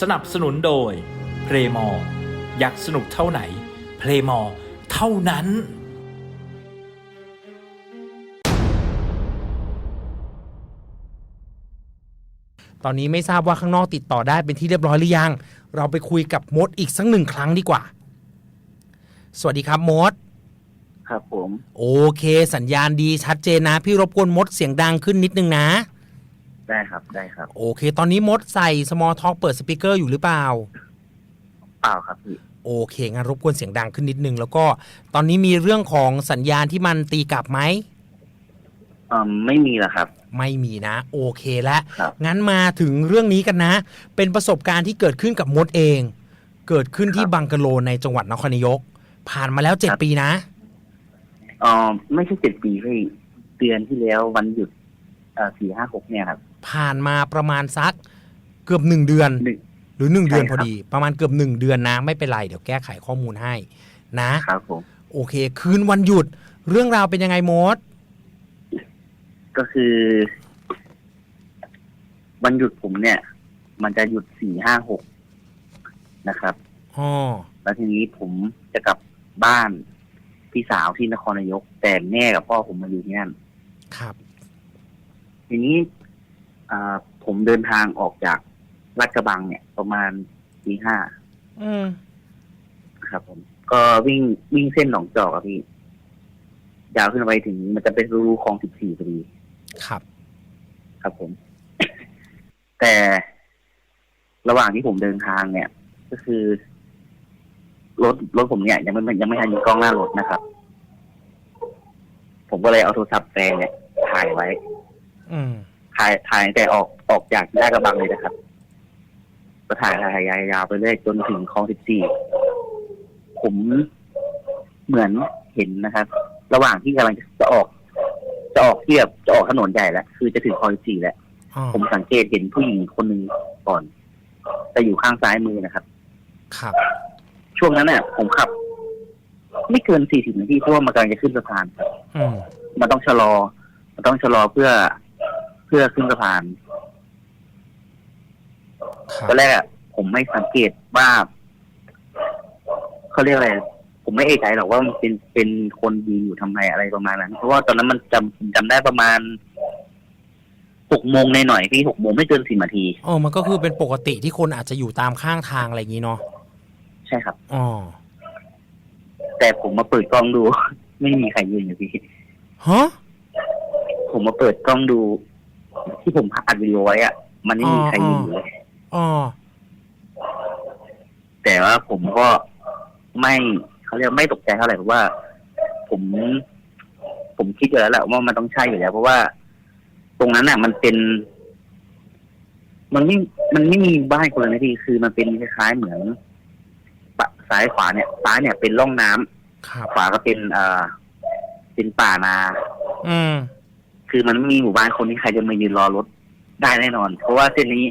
สนับสนุนโดยเพลมออยากสนุกเท่าไหน เพลมอเท่านั้น ตอนนี้ไม่ทราบว่าข้างนอกติดต่อได้เป็นที่เรียบร้อยหรือยัง เราไปคุยกับมดอีกสักหนึ่งครั้งดีกว่า สวัสดีครับมด ครับผม โอเค สัญญาณดีชัดเจนนะ พี่รบกวนมดเสียงดังขึ้นนิดนึงนะ ได้ครับได้ครับโอเค ตอนนี้มดใส่ small talk เปิดสปีกเกอร์อยู่หรือเปล่า เปล่าครับพี่โอเคงั้นรบกวนเสียงดังขึ้นนิดนึง แล้วก็ตอนนี้มีเรื่องของสัญญาณที่มันตีกลับไหมอืมไม่มีละครับ ไม่มีนะ โอเคแล้วครับ งั้นมาถึงเรื่องนี้กันนะ เป็นประสบการณ์ที่เกิดขึ้นกับมดเอง เกิดขึ้นที่บังกะโลในจังหวัดนครนายก ผ่านมาแล้วเจ็ดปีนะอ๋อไม่ใช่เจ็ดปีพี่เดือนที่แล้ววันหยุดเอ่อสี่ห้าหกเนี่ยครับ ผ่านมาประมาณสักเกือบหนึ่งเดือน หนึ่ง หรือหนึ่งเดือนใช่พครัอบ ดี ประมาณเกือบหนึ่งเดือนนะ ไม่เป็นไร เดี๋ยวแก้ไขข้อมูลให้ นะ ครับผม โอเค คืนวันหยุด เรื่องราวเป็นยังไงมด ก็คือวันหยุดผมเนี่ย มันจะหยุดสี่ห้าหกนะครับ อ๋อ แล้วทีนี้ผมจะกลับบ้านพี่สาวที่นครนายก แต่แม่กับพ่อผมมาอยู่ที่นั่น ครับ ทีนี้ อ่าผมเดินทางออกจากลาดกระบังเนี่ย ประมาณตีห้าอืมครับ ผม ก็วิ่งวิ่งเส้นหนองจอกอะพี่ยาวขึ้นไปถึง มันจะเป็นรูคลองสิบสี่พอดีครับ ครับผม แต่ระหว่างที่ผมเดินทางเนี่ย ก็คือ รถรถผมเนี่ย ยังไม่ยังไม่ทันมีกล้องหน้ารถนะครับ ผมก็เลยเอาโทรศัพท์แฟนเนี่ยถ่ายไว้ อืม ถ่ายถ่ายตั้งแต่ออกออกจากลาดกระบังเลยนะครับก็ถ่ายถ่ายยาวๆไปเรื่อยจนถึงคลองสิบสี่ผมเหมือนเห็นนะครับ ระหว่างที่กำลังจะออก จะออกเทียบจะออกถนนใหญ่แล้วคือจะถึงคลองสิบสี่แล้วอ๋อผมสังเกตเห็นผู้หญิงคนหนึ่งก่อนแต่อยู่ข้างซ้ายมือนะครับ ครับ ช่วงนั้นเนี่ยผมขับ ไม่เกินสี่สิบนาทีเพราะว่ามันกำลังจะขึ้นสะพานอืมมันต้องชะลอ มันต้องชะลอเพื่อ เพื่อขึ้นสะพานครับตอนแรกอะผมไม่สังเกตว่าเขาเรียกอะไร ผมไม่เอะใจหรอกว่ามันเป็นเป็นคนยืนอยู่ทำไมอะไรประมาณนั้น เพราะว่าตอนนั้นมันจำผมจำได้ประมาณหกโมงในหน่อยๆพี่หกโมงไม่เกินสี่นาที อ๋อมันก็คือเป็นปกติที่คนอาจจะอยู่ตามข้างทางอะไรอย่างนี้เนาะใช่ครับ อ๋อแต่ผมมาเปิดกล้องดู ไม่มีใครยืนอยู่พี่ ฮะผมมาเปิดกล้องดู ที่ผมอัดวิดีโอไว้อะมันไม่มีใครยืนอยู่เลยอ๋อแต่ว่าผมก็ไม่เขาเรียกไม่ตกใจเท่าไหร่เพราะว่า ผม ผมคิดอยู่แล้วแหละว่ามันต้องใช่อยู่แล้ว เพราะว่า ตรงนั้นน่ะ มันเป็น มันไม่มันไม่มีบ้านคนเลยนะพี่คือมันเป็นคล้ายๆเหมือนปะซ้ายขวาเนี่ยซ้ายเนี่ยเป็นร่องน้ำครับขวาก็เป็นเอ่อเป็นป่านา อืม คือมันไม่มีหมู่บ้านคนที่ใครจะมายืนรอรถได้แน่นอน เพราะว่าเส้นนี้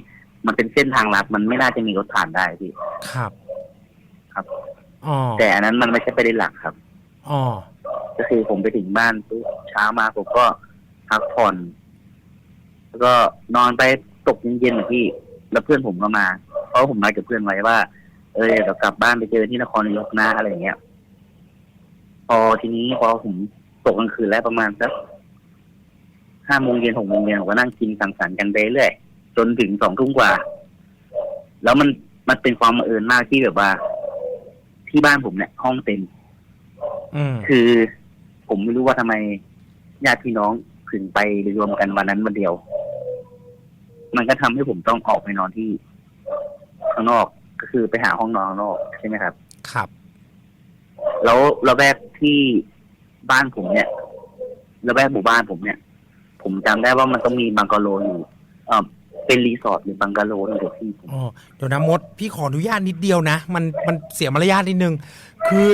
มันเป็นเส้นทางลัดมันไม่น่าจะมีรถผ่านได้พี่ครับ ครับอ๋อแต่อันนั้นมันไม่ใช่ประเด็นหลักครับอ๋อก็คือผมไปถึงบ้านปุ๊บเช้ามาผมก็พักผ่อน แล้วก็นอนไปตกเย็นๆนะพี่ แล้วเพื่อนผมก็มา เพราะผมนัดกับเพื่อนไว้ว่า เออเดี๋ยวกลับบ้านไปเจอที่นครนายกนะอะไรอย่างเงี้ย พอทีนี้พอผมตกกลางคืนแล้วประมาณสัก ห้าโมงเย็นหกโมงเย็นผมก็นั่งกินสังสรรค์กันไปเรื่อยจนถึงสองทุ่มกว่า แล้วมันมันเป็นความบังเอิญมากที่แบบว่า ที่บ้านผมเนี่ย ห้องเต็มอืมคือผมไม่รู้ว่าทำไมญาติพี่น้องถึงไปรวมกันวันนั้นวันเดียว มันก็ทำให้ผมต้องออกไปนอนที่ข้างนอกก็คือไปหาห้องนอนข้างนอกใช่ไหมครับ ครับ แล้วระแวกที่บ้านผมเนี่ยระแวกหมู่บ้านผมเนี่ย ผมจำได้ว่ามันต้องมีบังกะโลอยู่เออเป็นรีสอร์ทหรือบังกะโลนี่เดี๋ยวพี่ผมอ๋อเดี๋ยวนะมดพี่ขออนุญาตนิดเดียวนะ มันมันเสียมารยาทนิดนึง คือ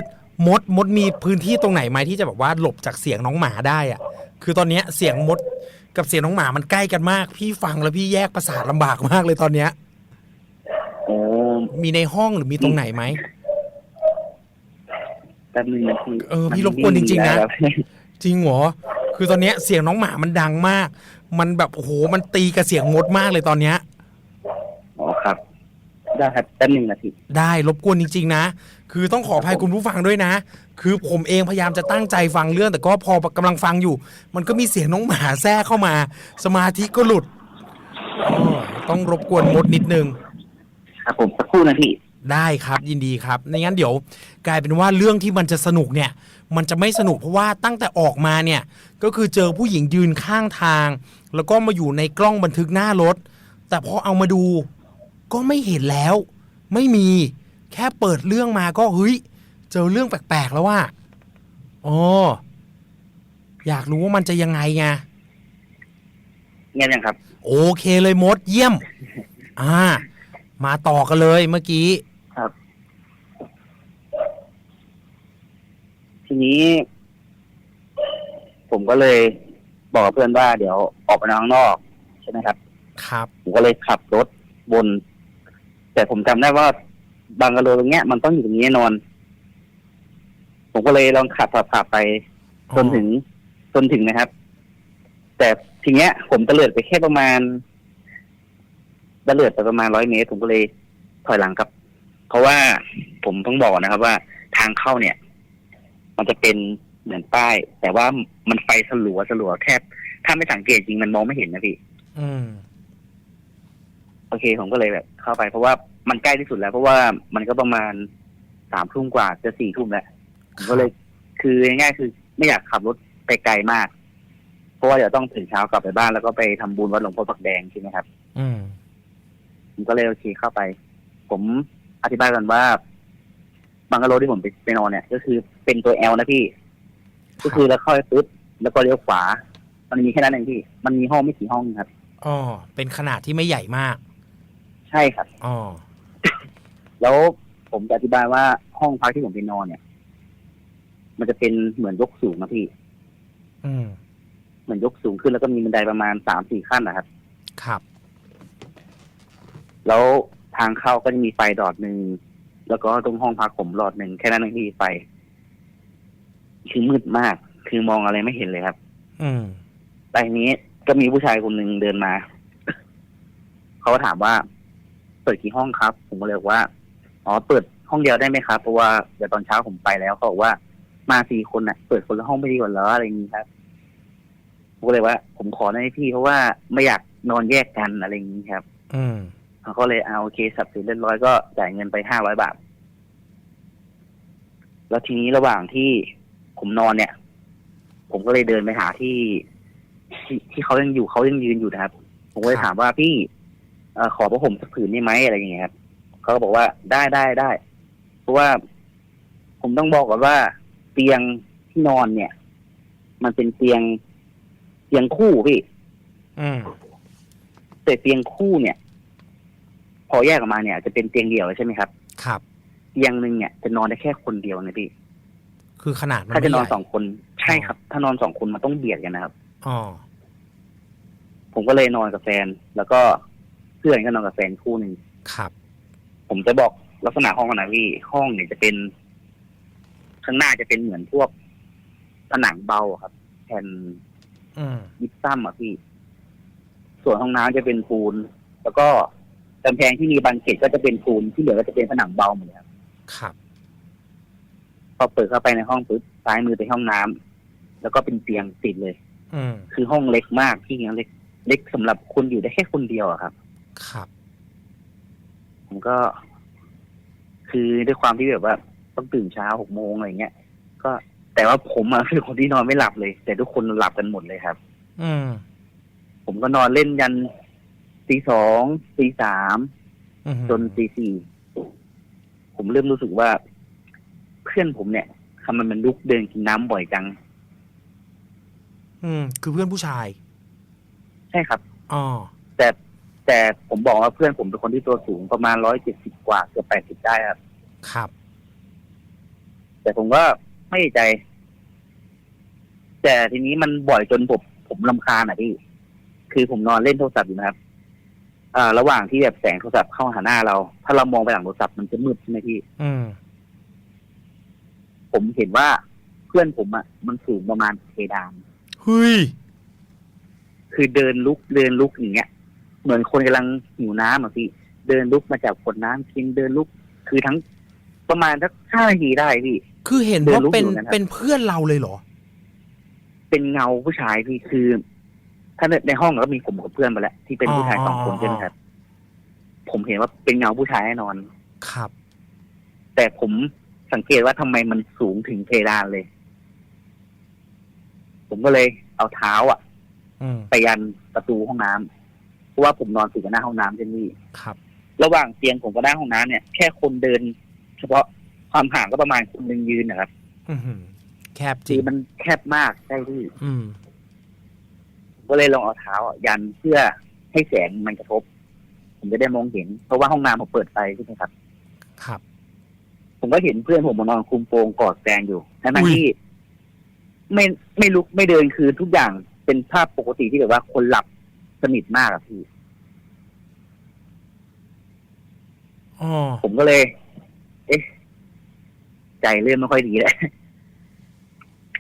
มดมดมีพื้นที่ตรงไหนไหมที่จะแบบว่าหลบจากเสียงน้องหมาได้อะคือตอนเนี้ยเสียงมดกับเสียงน้องหมามันใกล้กันมาก พี่ฟังแล้วพี่แยกประสาทลำบากมากเลยตอนเนี้ย โอ้มีในห้องหรือมีตรงไหนไหม แป๊บนึงนะพี่เออพี่รบกวนจริงๆนะมัไม่มีอไจริงเหรอ คือตอนเนี้ยเสียงน้องหมามันดังมาก มันแบบโอ้โหมันตีกับเสียงมดมากเลยตอนเนี้ย อ๋อครับไได้ครับแป๊บหนึ่งนาที ได้รบกวนจริง ๆ นะ คือต้องขออภัยคุณผู้ฟังด้วยนะ คือผมเองพยายามจะตั้งใจฟังเรื่อง แต่ก็พอกำลังฟังอยู่ มันก็มีเสียงน้องหมาแทรกเข้ามา สมาธิก็หลุดอ้อต้องรบกวนมดนิดนึง ครับผมสักครู่นะพี่ ได้ครับยินดีครับในงั้นเดี๋ยว กลายเป็นว่าเรื่องที่มันจะสนุกเนี่ย มันจะไม่สนุกเพราะว่าตั้งแต่ออกมาเนี่ยก็คือเจอผู้หญิงยืนข้างทาง แล้วก็มาอยู่ในกล้องบันทึกหน้ารถ แต่พอเอามาดูก็ไม่เห็นแล้ว ไม่มีแค่เปิดเรื่องมาก็เฮ้ยเจอเรื่องแปลกๆแล้วว่าอ๋ออยากรู้ว่ามันจะยังไงไงเงียบยังครับ โอเคเลยมดเยี่ยม อ่า มาต่อกันเลยเมื่อกี้ ครับ ทีนี้ ผมก็เลยบอกกับเพื่อนว่าเดี๋ยวออกไปข้างนอกใช่ไหมครับ ครับ ผมก็เลยขับรถวน แต่ผมจำได้ว่าบางกะโลตรงเนี้ยมันต้องอยู่ตรงนี้แน่นอน ผมก็เลยลองขับขับขับไปจนถึงจนถึงนะครับ แต่ทีเนี้ย ผมตะเลิดไปแค่ประมาณตะเลิดไปประมาณร้อยเมตร ผมก็เลยถอยหลังครับ เพราะว่าผมต้องบอกนะครับว่าทางเข้าเนี่ย มันจะเป็นเหมือนป้าย แต่ว่ามันไฟสลัวสลัวแทบถ้าไม่สังเกตจริงมันมองไม่เห็นนะพี่อืมโอเคผมก็เลยแบบ เข้าไปเพราะว่ามันใกล้ที่สุดแล้ว เพราะว่ามันก็ประมาณสามทุ่มกว่าจะสี่ทุ่มแล้วผมก็เลย คือง่ายๆคือ ไม่อยากขับรถไปไกลมาก เพราะว่าเดี๋ยวต้องตื่นเช้ากลับไปบ้านแล้วก็ไปทำบุญวัดหลวงพ่อปักแดงใช่ไหมครับ อืมผมก็เลยโอเคเข้าไป ผมอธิบายกันว่า บังกะโลที่ผมไปไปนอนเนี่ย ก็คือเป็นตัวแอลนะพี่ ก็คือแล้วเข้าไปปุ๊บแล้วก็เลี้ยวขวา มันมีแค่นั้นเองพี่ มันมีห้องไม่กี่ห้องครับอ๋อเป็นขนาดที่ไม่ใหญ่มาก ใช่ครับอ๋อแล้วผมจะอธิบายว่าห้องพักที่ผมไปนอนเนี่ย มันจะเป็นเหมือนยกสูงนะพี่ อืมเหมือนยกสูงขึ้นแล้วก็มีบันไดประมาณสามสี่ขั้นนะครับ ครับ แล้วทางเข้าก็จะมีไฟดอดหนึ่ง แล้วก็ตรงห้องพักผมหลอดหนึ่งแค่นั้นเองที่ไฟคือมืดมาก คือมองอะไรไม่เห็นเลยครับ อืมแต่ทีนี้ก็มีผู้ชายคนหนึ่งเดินมา เขาก็ถามว่า เปิดกี่ห้องครับ ผมก็เลยบอกว่าอ๋อเปิดห้องเดียวได้ไหมครับ เพราะว่าเดี๋ยวตอนเช้าผมไปแล้วเขาบอกว่ามาสี่คนน่ะ เปิดคนละห้องไม่ดีกว่าเหรออะไรอย่างนี้ครับผมก็เลยว่า ผมขอได้ไหมพี่เพราะว่าไม่อยากนอนแยกกันอะไรอย่างนี้ครับ อืม เขาก็เลยเอาโอเคสับสินเรียบร้อยก็จ่ายเงินไปห้าร้อยบาท แล้วทีนี้ระหว่างที่ผมนอนเนี่ย ผมก็เลยเดินไปหาที่ ที่ที่เขายังอยู่เขายังยืนอยู่นะครับ ผมก็เลยครับถามว่าพี่เออขอพระผมสักผืนได้ไหมอะไรอย่างเงี้ยครับเขาก็บอกว่าได้ได้ได้เพราะว่าผมต้องบอกก่อนว่าเตียงที่นอนเนี่ย มันเป็นเตียงเตียงคู่พี่อืมแต่เตียงคู่เนี่ย พอแยกออกมาเนี่ย จะเป็นเตียงเดี่ยวใช่ไหมครับ ครับ เตียงหนึ่งเนี่ยจะนอนได้แค่คนเดียวนะพี่ คือขนาดมันถ้าจะนอนไม่ใหญ่สองคนใช่ครับ ถ้านอนสองคนมันต้องเบียดกันนะครับอ๋อผมก็เลยนอนกับแฟน แล้วก็เพื่อนก็นอนกับแฟนคู่หนึ่งครับ ผมจะบอกลักษณะห้องกันนะพี่ห้องเนี่ยจะเป็น ข้างหน้าจะเป็นเหมือนพวกผนังเบาอะครับแผ่นอืมยิปซัมอะพี่ ส่วนห้องน้ำจะเป็นปูน แล้วก็ กำแพงที่มีบานเกล็ดก็จะเป็นปูนที่เหลือก็จะเป็นผนังเบาหมดเลยครับครับพอเปิดเข้าไปในห้องปุ๊บซ้ายมือเป็นห้องน้ำแล้วก็เป็นเตียงติดเลย อืมคือห้องเล็กมากที่เล็กเล็กสำหรับคนอยู่ได้แค่คนเดียวอะครับ ครับ ผมก็ คือด้วยความที่แบบว่า ต้องตื่นเช้าหกโมงอะไรเงี้ยก็แต่ว่าผมอะคือคนที่นอนไม่หลับเลย แต่ทุกคนหลับกันหมดเลยครับ อืมผมก็นอนเล่นยัน ตีสองตีสามอืมจนตีสี่ผมเริ่มรู้สึกว่า เพื่อนผมเนี่ยทำไมมันลุกเดินกินน้ำบ่อยจัง อืม คือเพื่อนผู้ชาย ใช่ครับอ๋อแต่แต่ผมบอกว่าเพื่อนผมเป็นคนที่ตัวสูงประมาณร้อยเจ็ดสิบกว่าเกือบแปดสิบได้ครับ ครับ แต่ผมก็ไม่ใจ แต่ทีนี้มันบ่อยจนผมผมลำคาญอะพี่ คือผมนอนเล่นโทรศัพท์อยู่นะครับ อ่าระหว่างที่แบบแสงโทรศัพท์เข้าหาหน้าเรา ถ้าเรามองไปหลังโทรศัพท์มันจะมืดใช่ไหมพี่ อืม ผมเห็นว่าเพื่อนผมอะมันสูงประมาณเพดาน เฮ้ย คือเดินลุกเดินลุกอย่างเงี้ย เหมือนคนกำลังหิวน้ำอะพี่ เดินลุกมาจากขวดน้ำกินเดินลุก คือทั้งประมาณสักห้านาทีได้พี่ คือเห็นเดินว่าลุกเป็นอยู่นะครับ เป็นเพื่อนเราเลยเหรอ เป็นเงาผู้ชายพี่คือ ถ้าในในห้องก็มีผมกับเพื่อนไปแล้วที่เป็นผู้ชายสองคนอ๋อใช่ไหมครับ ผมเห็นว่าเป็นเงาผู้ชายแน่นอน ครับ แต่ผมสังเกตว่าทำไมมันสูงถึงเพดานเลย ผมก็เลยเอาเท้า อะอืมไปยันประตูห้องน้ำเพราะว่าผมนอนติดกับหน้าห้องน้ำเช่นนี้ครับ ระหว่างเตียงผมกับหน้าห้องน้ำเนี่ยแค่คนเดิน เฉพาะความห่างก็ประมาณคนหนึ่งยืนนะครับ อือหือแคบจคืริองมันแคบมากใช่พี่อืมผม ก็เลยลองเอาเท้าอะยันเพื่อให้แสงมันกระทบ ผมจะได้มองเห็น เพราะว่าห้องน้ำผมเปิดไฟใช่ไหมครับ ครับ ผมก็เห็นเพื่อนผมมานอนคลุมโปงกอดแฟนอยู่ทั้งอุ้ยๆที่ ไม่ไม่ลุกไม่เดินคือทุกอย่างเป็นภาพปกติที่แบบว่าคนหลับสนิทมากอะพี่อ๋อผมก็เลย เอ๊ะ ใจเริ่มไม่ค่อยดีแล้ว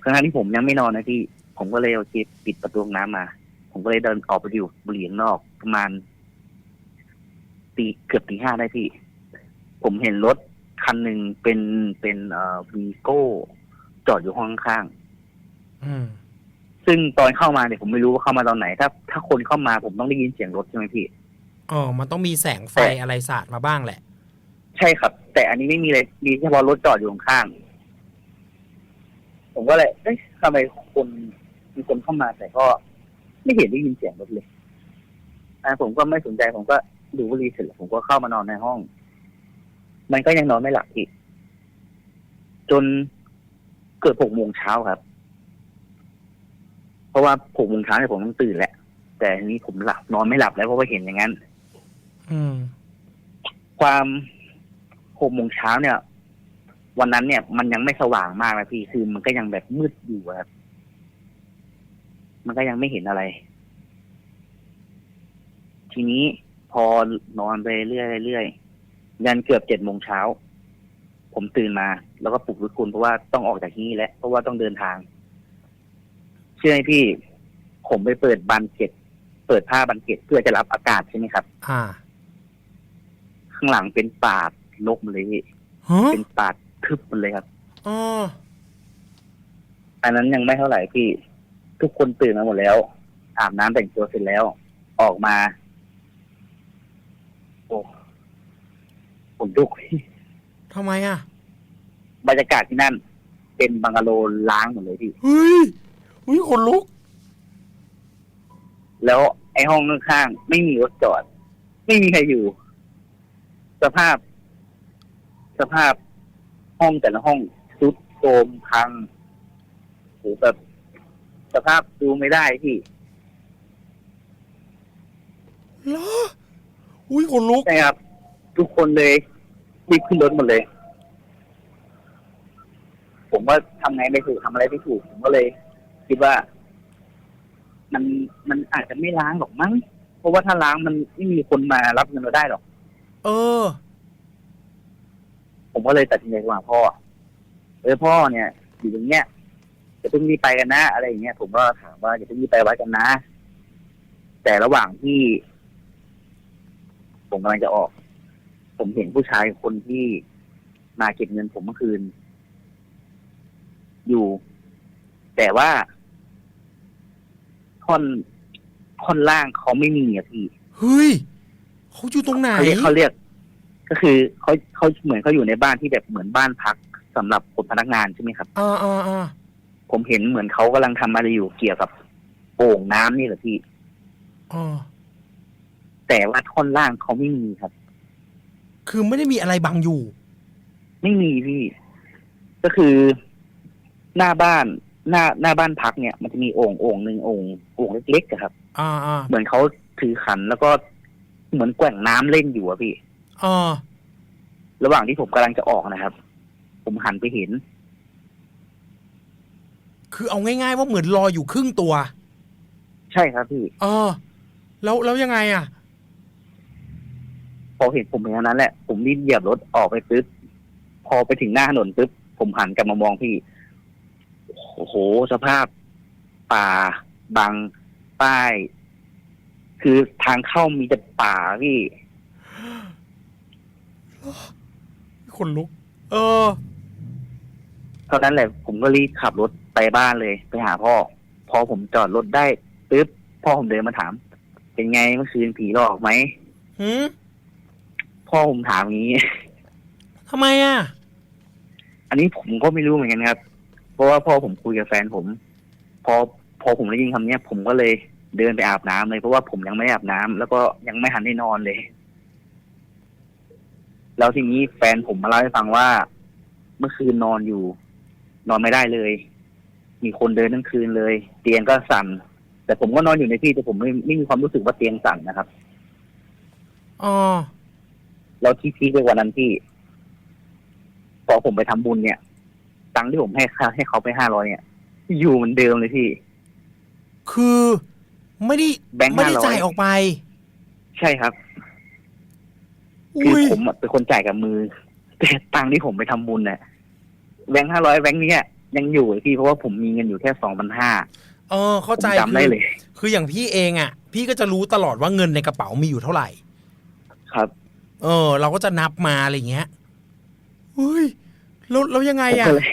ทั้งๆที่ผมยังไม่นอนนะพี่ ผมก็เลยเอาเก็บปิดประตูห้องน้ำมา ผมก็เลยเดินออกไปอยู่บุหรี่ข้างนอกประมาณตีเกือบตีห้าได้พี่ ผมเห็นรถคันหนึ่งเป็นเป็นเอ่อวีโก้จอดอยู่ห้องข้างอืม ซึ่งตอนเข้ามาเนี่ยผมไม่รู้ว่าเข้ามาตอนไหน ถ้า ถ้าคนเข้ามาผมต้องได้ยินเสียงรถใช่ไหมพี่ อ๋อ มันต้องมีแสงไฟแต่ อะไรสาดมาบ้างแหละ ใช่ครับ แต่อันนี้ไม่มีเลยมีเฉพาะรถจอดอยู่ข้างๆผมก็เลยเอ๊ะทำไมคนมีคนเข้ามาแต่ก็ ไม่เห็นได้ยินเสียงรถเลยอ่าผมก็ไม่สนใจผมก็ดูบุหรี่เสร็จแล้วผมก็เข้ามานอนในห้อง มันก็ยังนอนไม่หลับอีก จนเกิดหกโมงเช้าครับ เพราะว่าหกโมงเช้าเนี่ยผมต้องตื่นแหละ แต่ทีนี้ผมหลับนอนไม่หลับแล้วเพราะว่าเห็นอย่างนั้นอืมความหกโมงเช้าเนี่ย วันนั้นเนี่ย มันยังไม่สว่างมากนะพี่คือมันก็ยังแบบมืดอยู่อะครับ มันก็ยังไม่เห็นอะไร ทีนี้พอนอนไปเรื่อยๆเรื่อยๆยันเกือบเจ็ดโมงเช้า ผมตื่นมา แล้วก็ปลุกวิคุณเพราะว่าต้องออกจากที่นี่แล้วเพราะว่าต้องเดินทาง เชื่อไหมพี่ ผมไปเปิดบานเกล็ดเปิดผ้าบานเกล็ดเพื่อจะรับอากาศใช่ไหมครับ อ่า ข้างหลังเป็นป่าลกหมดเลยพี่ฮะเป็นป่าทึบหมดเลยครับอ๋ออันนั้นยังไม่เท่าไหร่พี่ ทุกคนตื่นมาหมดแล้วอาบน้ำแต่งตัวเสร็จแล้ว ออกมา โอ้ผมดุกพี่ทำไมอะ บรรยากาศที่นั่น เป็นบังกะโลล้างหมดเลยพี่ เฮ้ยอุ้ยขนลุก แล้วไอ้ห้องข้างๆไม่มีรถจอด ไม่มีใครอยู่ สภาพ สภาพห้องแต่ละห้องซุดโทรมพังโหแบบ สภาพดูไม่ได้พี่เหรออุ้ยขนลุก ใช่ครับ ทุกคนเลยรีบขึ้นรถหมดเลย ผมว่าทำไงไม่ถูกทำอะไรไม่ถูก ผมก็เลย คิดว่า มันมันอาจจะไม่ล้างหรอกมั้ง เพราะว่าถ้าล้างมันไม่มีคนมารับเงินเราได้หรอก เออ ผมก็เลยตัดสินใจว่าพ่อเออพ่อเนี่ย อยู่ตรงเนี้ย จะเพิ่งรีบไปกันนะ อะไรอย่างเงี้ยผมก็ถามว่าจะเพิ่งรีบไปไว้กันนะ แต่ระหว่างที่ ผมกำลังจะออก ผมเห็นผู้ชายคนที่มาเก็บเงินผมเมื่อคืน อยู่ แต่ว่าท่อนท่อนล่างเขาไม่มีอะพี่เฮ้ยเขาอยู่ตรงไหนเขาเรียกเขาเรียก ก็คือเขาเขาเหมือนเขาอยู่ในบ้านที่แบบเหมือนบ้านพักสำหรับคนพนักงานใช่ไหมครับ อ่าอ่าอ่า ผมเห็นเหมือนเขากำลังทำอะไรอยู่เกี่ยวกับโป่งน้ำนี่แหละพี่อ่าแต่ว่าท่อนล่างเขาไม่มีครับ คือไม่ได้มีอะไรบังอยู่ ไม่มีพี่ ก็คือหน้าบ้านหน้าหน้าบ้านพักเนี่ย มันจะมีโอ่งโอ่งหนึ่งโอ่งโอ่งเล็กๆอะครับ อ่าอ่าเหมือนเขาถือขันแล้วก็เหมือนแกว่งน้ำเล่นอยู่อะพี่อ่าระหว่างที่ผมกำลังจะออกนะครับ ผมหันไปเห็น คือเอาง่าย ๆ ว่าเหมือนลอยอยู่ครึ่งตัวใช่ครับพี่เออแล้วแล้วยังไงอะ พอเห็นผมอย่างนั้นแหละ ผมรีบเหยียบรถออกไปปึ๊บพอไปถึงหน้าถนนปึ๊บผมหันกลับมามองพี่โอ้โหสภาพ ป่าบังป้าย คือทางเข้ามีแต่ป่าพี่ คนลุก เออ เท่านั้นแหละ ผมก็รีบขับรถ ไปบ้านเลยไปหาพ่อ พอผมจอดรถได้ปึ๊บพ่อผมเดินมาถาม เป็นไงเมื่อคืนผีหลอกไหมหืมพ่อผมถามอย่างนี้ ทำไมอะ อันนี้ผมก็ไม่รู้เหมือนกันครับ เพราะว่าพ่อผมคุยกับแฟนผม พอพอผมได้ยินคำเนี้ย ผมก็เลยเดินไปอาบน้ำเลยเพราะว่าผมยังไม่ได้อาบน้ำแล้วก็ยังไม่หันได้นอนเลย แล้วทีนี้แฟนผมมาเล่าให้ฟังว่า เมื่อคืนนอนอยู่ นอนไม่ได้เลย มีคนเดินทั้งคืนเลย เตียงก็สั่น แต่ผมก็นอนอยู่ในที่แต่ผมไม่ไม่มีความรู้สึกว่าเตียงสั่นนะครับอ๋อแล้วที่พีคไปกว่านั้นพี่พอผมไปทำบุญเนี่ยตังค์ที่ผมให้ค่าให้เขาไปห้าร้อยเนี่ย อยู่เหมือนเดิมเลยพี่ คือไม่ได้แบงค์ไม่ได้500 จ่ายออกไปใช่ครับ คืออุ้ยผมอะเป็นคนจ่ายกับมือ แต่ตังค์ที่ผมไปทำบุญเนี่ยแบงค์ห้าร้อยแบงค์เนี้ย ยังอยู่เลยพี่เพราะว่าผมมีเงินอยู่แค่สองพันห้าเออเข้าผมใจจำได้คือเลย คืออย่างพี่เองอะ พี่ก็จะรู้ตลอดว่าเงินในกระเป๋ามีอยู่เท่าไหร่ ครับ เออ เราก็จะนับมาอะไรเงี้ยเฮ้ยแล้วแล้วยังไงผมอะก็เลย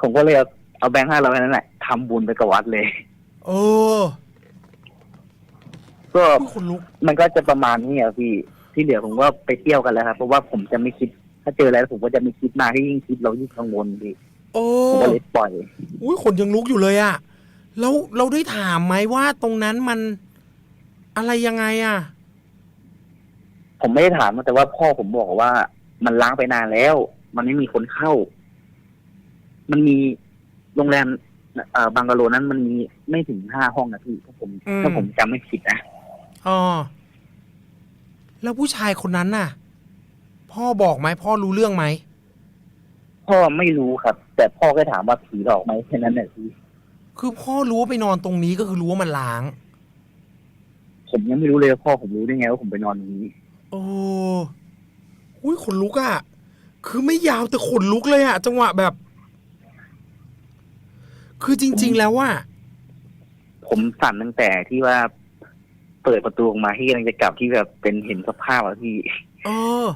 ผมก็เลยเอาเอาแบงค์ห้าร้อยนั้นแหละทำบุญไปกับวัดเลยเออก็อุ๊ยคนลุกมันก็จะประมาณนี้อะพี่ที่เหลือผมก็ไปเที่ยวกันแล้วครับเพราะว่าผมจะไม่คิด ถ้าเจออะไรแล้วผมก็จะไม่คิดมากที่ยิ่งคิดเรายิ่งกังวลพี่ โอ้ผมก็เลยปล่อย อุ้ยขนยังลุกอยู่เลยอะแล้วเราได้ถามไหมว่าตรงนั้นมันอะไรยังไงอะผมไม่ได้ถามแต่ว่าพ่อผมบอกว่า มันล้างไปนานแล้ว มันไม่มีคนเข้า มันมีโรงแรมเอ่อบังกะโลนั้นมันมีไม่ถึงห้าห้องนะพี่ถ้าผมถ้าผมจำไม่ผิดนะอ๋อแล้วผู้ชายคนนั้นน่ะ พ่อบอกไหมพ่อรู้เรื่องไหม พ่อไม่รู้ครับ แต่พ่อก็ถามว่าผีหลอกไหมแค่นั้นแหละพี่คือพ่อรู้ว่าไปนอนตรงนี้ก็คือรู้ว่ามันล้าง ผมยังไม่รู้เลยว่าพ่อผมรู้ได้ไงว่าผมไปนอนตรงนี้ โอ้อุ้ยขนลุกอะคือไม่ยาวแต่ขนลุกเลยอะจังหวะแบบ คือจริง ๆ แล้วว่า ผมสั่นตั้งแต่ที่ว่าเปิดประตูออกมาที่กำลังจะกลับที่แบบเป็นเห็นสภาพอะพี่ เออ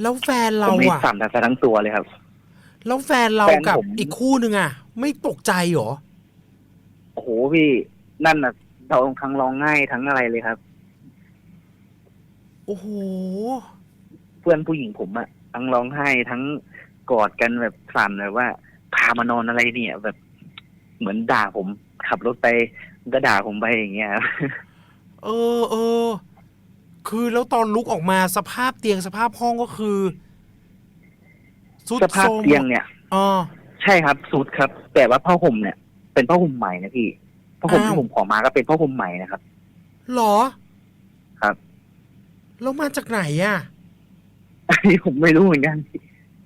แล้วแฟนผเรามไม่อะสั่นแต่ทั้งตัวเลยครับ แล้วแฟนเราแฟนกับผมอีกคู่หนึ่งอะไม่ตกใจเหรอ โอ้โหพี่นั่นน่ะเราทั้งร้องไห้ทั้งอะไรเลยครับ โอ้โห เพื่อนผู้หญิงผมอะทั้งร้องไห้ทั้งกอดกันแบบสั่นแบบว่า พามานอนอะไรเนี่ยแบบเหมือนด่าผมขับรถไปก็ด่าผมไปอย่างเงี้ยครับเออเออ คือแล้วตอนลุกออกมาสภาพเตียงสภาพห้องก็คือ สุดสภาพโทรมเตียงเนี่ย อ๋อ ใช่ครับสุดครับ แต่ว่าผ้าห่มเนี่ย เป็นผ้าห่มใหม่นะพี่ผ้าห่มอ้าว ที่ผมขอมาก็เป็นผ้าห่มใหม่นะครับ เหรอครับ แล้วมาจากไหนอะอันนี้ผมไม่รู้เหมือนกัน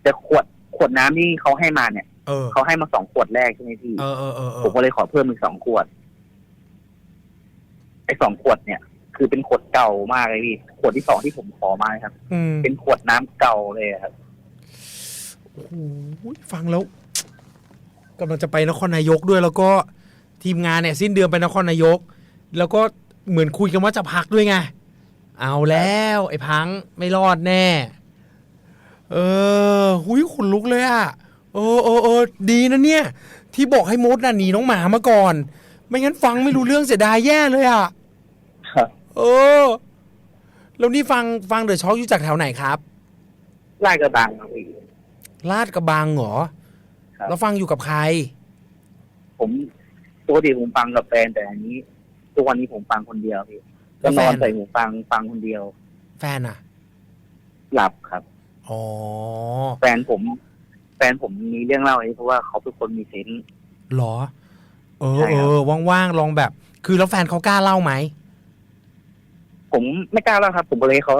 แต่ขวดขวดน้ำที่เขาให้มาเนี่ยเออ เขาให้มาสองขวดแรกใช่ไหมพี่ เออเออเออเอผมอก็เลยขอเพิ่มอีกสองขวด ไอ้สองขวดเนี่ย คือเป็นขวดเก่ามากเลยพี่ ขวดที่สองที่ผมขอมาครับ อืมเป็นขวดน้ำเก่าเลยครับ โอ้โหฟังแล้วกำลังจะไปนครนายกด้วย แล้วก็ทีมงานเนี่ยสิ้นเดือนไปนครนายก แล้วก็เหมือนคุยกันว่าจะพักด้วยไง เอาแล้ว ไอ้พังไม่รอดแน่ เออหุยขนลุกเลยอะเออเออเออดีนะเนี่ย ที่บอกให้มดน่ะหนีน้องหมามาก่อน ไม่งั้นฟังไม่รู้เรื่องเสียดายแย่เลยอะครับเออแล้วนี่ฟังฟังเดอะช็อคอยู่จากแถวไหนครับลาดกระบังครับพี่ ลาดกระบังเหรอ ครับ แล้วฟังอยู่กับใคร ผมปกติผมฟังกับแฟนแต่อันนี้ทุกวันนี้ผมฟังคนเดียวพี่แล้ก็วนแฟอนนใส่หูฟังฟังคนเดียว แฟนอะ หลับครับ อ๋อ แฟนผม แฟนผมมีเรื่องเล่าไอ้เพราะว่าเขาเป็นคนมีเซนส์เหรอ เออใช่เอครับ อว่างๆลองแบบ คือแล้วแฟนเขากล้าเล่าไหม ผมไม่กล้าเล่าครับ ผมก็เลยให้เขา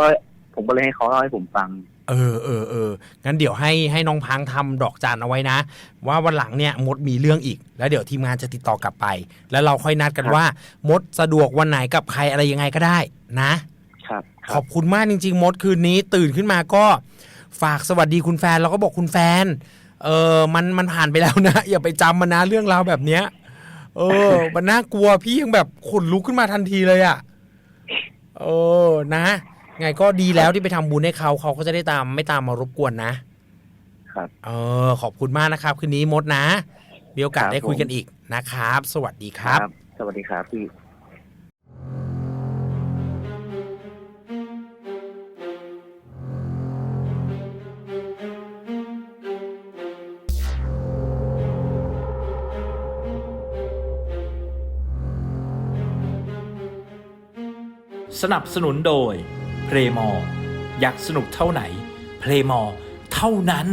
ผมก็เลยให้เขาเล่าให้ผมฟัง เออเออเอองั้นเดี๋ยวให้ให้น้องพังทำดอกจันเอาไว้นะ ว่าวันหลังเนี่ยมดมีเรื่องอีก แล้วเดี๋ยวทีมงานจะติดต่อกลับไป แล้วเราค่อยนัดกันครับว่า มดสะดวกวันไหนกับใครอะไรยังไงก็ได้นะ ครับคขรัอบบคุณมากจริง ๆ มดคืนนี้ตื่นขึ้นมาก็ฝากสวัสดีคุณแฟนแล้วก็บอกคุณแฟน เออมันมันผ่านไปแล้วนะ อย่าไปจำมันนะเรื่องราวแบบเนี้ย เออ มันน่ากลัวพี่ยังแบบขนลุกขึ้นมาทันทีเลยอะ่ะ เออนะ ไงก็ดีแล้วที่ไปทำบุญให้เขาเขาก็จะได้ตามไม่ตามมารบกวนนะครับ เออ ขอบคุณมากนะครับ คืนนี้มดนะ มีโอกาสครับได้คุยผมกันอีกนะครับ สวัสดีครับ สวัสดีครับพี่ สนับสนุนโดย เพลมออยากสนุกเท่าไหน เพลมอเท่านั้น